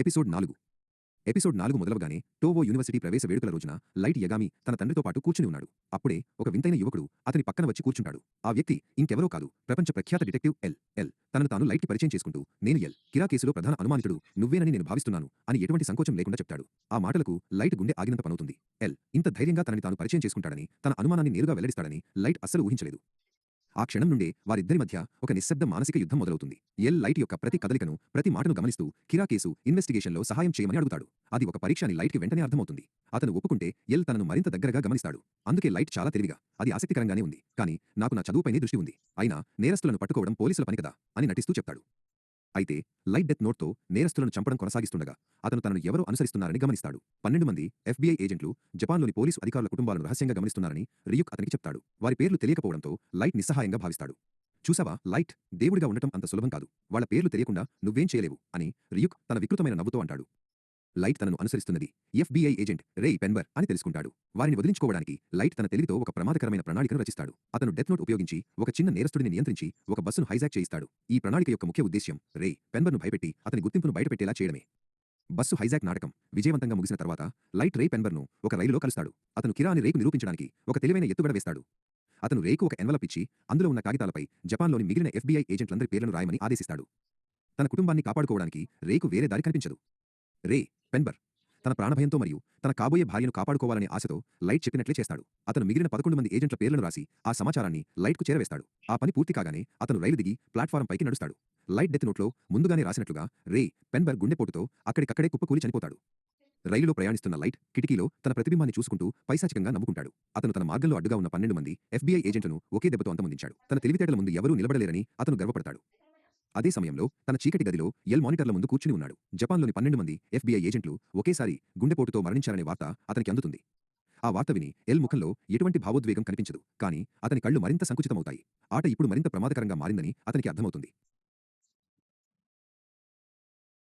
Episode నాలుగు. Episode నాలుగు మొదలవగానే టోవో university ప్రవేశ వేడుకల రోజున లైట్ యగామి తన తండ్రితో పాటు కూర్చుని ఉన్నాడు. అప్పుడే ఒక వింతైన యువకుడు అతని పక్కన వచ్చి కూర్చుంటాడు. ఆ వ్యక్తి ఇంకెవరో కాదు ప్రపంచ ప్రఖ్యాత డిటెక్టివ్ ఎల్. ఎల్. తనను తాను లైట్కి పరిచయం చేసుకుంటూ నేను ఎల్. కిరా కేసులో ప్రధాన అనుమానితుడు నువ్వేనని నేను భావిస్తున్నాను అని ఎటువంటి సంకోచం లేకుండా చెప్తాడు. ఆ మాటలకు లైట్ గుండె ఆగినంత పనవుతుంది. ఎల్. ఇంత ధైర్యంగా తనని తాను పరిచయం చేసుకుంటాడని తన అనుమానాన్ని నేరుగా వెల్లడిస్తాడని లైట్ అస్సలు ఊహించలేదు. ఆ క్షణం నుండే వారిద్దరి మధ్య ఒక నిశ్శబ్ద మానసిక యుద్ధం మొదలవుతుంది. ఎల్ లైట్ యొక్క ప్రతి కదలికను ప్రతి మాటను గమనిస్తూ కిరా కేసు ఇన్వెస్టిగేషన్లో సహాయం చేయమని అడుగుతాడు. అది ఒక పరీక్ష అని లైట్కి వెంటనే అర్థమవుతుంది. అతను ఒప్పుకుంటే ఎల్ తనను మరింత దగ్గరగా గమనిస్తాడు. అందుకే లైట్ చాలా తెలివిగా అది ఆసక్తికరంగానే ఉంది. కానీ నాకు నా చదువుపైనే దృష్టి ఉంది. అయినా నేరస్తులను పట్టుకోవడం పోలీసుల పని కదా అని నటిస్తూ చెప్తాడు. అయితే లైట్ డెత్ నోట్తో నేరస్తులను చంపడం కొనసాగిస్తుండగా అతను తనను ఎవరో అనుసరిస్తున్నారని గమనిస్తాడు. పన్నెండు మంది ఎఫ్బీఐ ఏజెంట్లు జపాన్లోని పోలీసు అధికారుల కుటుంబాలను రహస్యంగా గమనిస్తున్నారని రియుక్ అతనికి చెప్తాడు. వారి పేర్లు తెలియకపోవడంతో లైట్ నిస్సహాయంగా భావిస్తాడు. చూసావా? లైట్ దేవుడిగా ఉండటం అంత సులభం కాదు. వాళ్ళ పేర్లు తెలియకుండా నువ్వేం చేయలేవు అని రియుక్ తన వికృతమైన నవ్వుతో అంటాడు. లైట్ తనను అనుసరిస్తున్నది. ఎఫ్బీఐ ఏజెంట్ రేయ్ పెన్బర్ అని తెలుసుకుంటాడు. వారిని వదిలించుకోవడానికి లైట్ తన తెలివితో ఒక ప్రమాదకరమైన ప్రణాళికను రచిస్తాడు. అతను డెత్ నోట్ ఉపయోగించి ఒక చిన్న నేరస్తుడిని నియంత్రించి ఒక బస్సును హైజాక్ చేయిస్తాడు. ఈ ప్రణాళిక యొక్క ముఖ్య ఉద్దేశ్యం రే పెన్బర్ను భయపెట్టి అతని గుర్తింపును బయటపెట్టేలా చేయడమే. బస్సు హైజాక్ నాటకం విజయవంతంగా ముగిసిన తర్వాత లైట్ రే పెన్బర్ను ఒక రైలులో కలుస్తాడు. అతను కిరా అని రేకు నిరూపించడానికి ఒక తెలివైన ఎత్తుగడ వేస్తాడు. అతను రేకు ఒక ఎన్వలప్ ఇచ్చి అందులో ఉన్న కాగితాలపై జపాన్లోని మిగిలిన ఎఫ్బీఐ ఏజెంట్లందరి పేర్లను రాయమని ఆదేశిస్తాడు. తన కుటుంబాన్ని కాపాడుకోవడానికి రేకు వేరే దారి కనిపించదు. రే పెన్బర్. తన ప్రాణభయంతో మరియు తన కాబోయే భార్యను కాపాడుకోవాలనే ఆశతో లైట్ చెప్పినట్లే చేస్తాడు. అతను మిగిలిన పదకొండు మంది ఏజెంట్ల పేర్లను రాసి ఆ సమాచారాన్ని లైట్కు చేరవేస్తాడు. ఆ పని పూర్తి కాగానే అతను రైలు దిగి ప్లాట్ఫారం పైకి నడుస్తాడు. లైట్ డెత్ నోట్లో ముందుగానే రాసినట్లుగా రే పెన్బర్ గుండెపోటుతో అక్కడికక్కడే కుప్పకూలి చనిపోతాడు. రైలులో ప్రయాణిస్తున్న లైట్ కిటికీలో తన ప్రతిబింబాన్ని చూసుకుంటూ పైశాచికంగా నమ్ముకుంటాడు అతను తన మార్గంలో అడ్డుగా ఉన్న పన్నెండు మంది ఎఫ్బీఐ ఏజెంట్లను ఒకే దెబ్బతో అంతమొందించాడు. తన తెలివితేటల ముందు ఎవరూ నిలబడలేరని అతను గర్వపడతాడు. అదే సమయంలో తన చీకటి గదిలో ఎల్ మానిటర్ల ముందు కూర్చుని ఉన్నాడు. జపాన్లోని పన్నెండు మంది ఎఫ్బీఐ ఏజెంట్లు ఒకేసారి గుండెపోటుతో మరణించారనే వార్త అతనికి అందుతుంది. ఆ వార్త విని ఎల్ ముఖంలో ఎటువంటి భావోద్వేగం కనిపించదు. కానీ అతని కళ్ళు మరింత సంకుచితమవుతాయి. ఆట ఇప్పుడు మరింత ప్రమాదకరంగా మారిందని అతనికి అర్థమవుతుంది.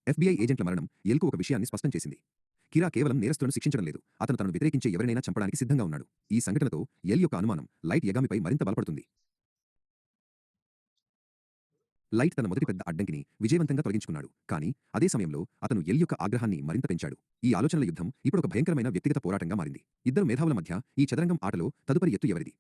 ఎఫ్బీఐ ఏజెంట్ల మరణం ఎల్కు ఒక విషయాన్ని స్పష్టం చేసింది. కిరా కేవలం నేరస్తులను శిక్షించడం లేదు. అతను తనను వ్యతిరేకించే ఎవరినైనా చంపడానికి సిద్ధంగా ఉన్నాడు. ఈ సంఘటనతో ఎల్ యొక్క అనుమానం లైట్ యగామిపై మరింత బలపడుతుంది. లైట్ తన మొదటి పెద్ద అడ్డంకిని విజయవంతంగా తొలగించుకున్నాడు. కానీ అదే సమయంలో అతను ఎల్ యొక్క ఆగ్రహాన్ని మరింత పెంచాడు. ఈ ఆలోచనల యుద్ధం ఇప్పుడు ఒక భయంకరమైన వ్యక్తిగత పోరాటంగా మారింది. ఇద్దరు మేధావుల మధ్య ఈ చదరంగం ఆటలో తదుపరి ఎత్తు ఎవరిది?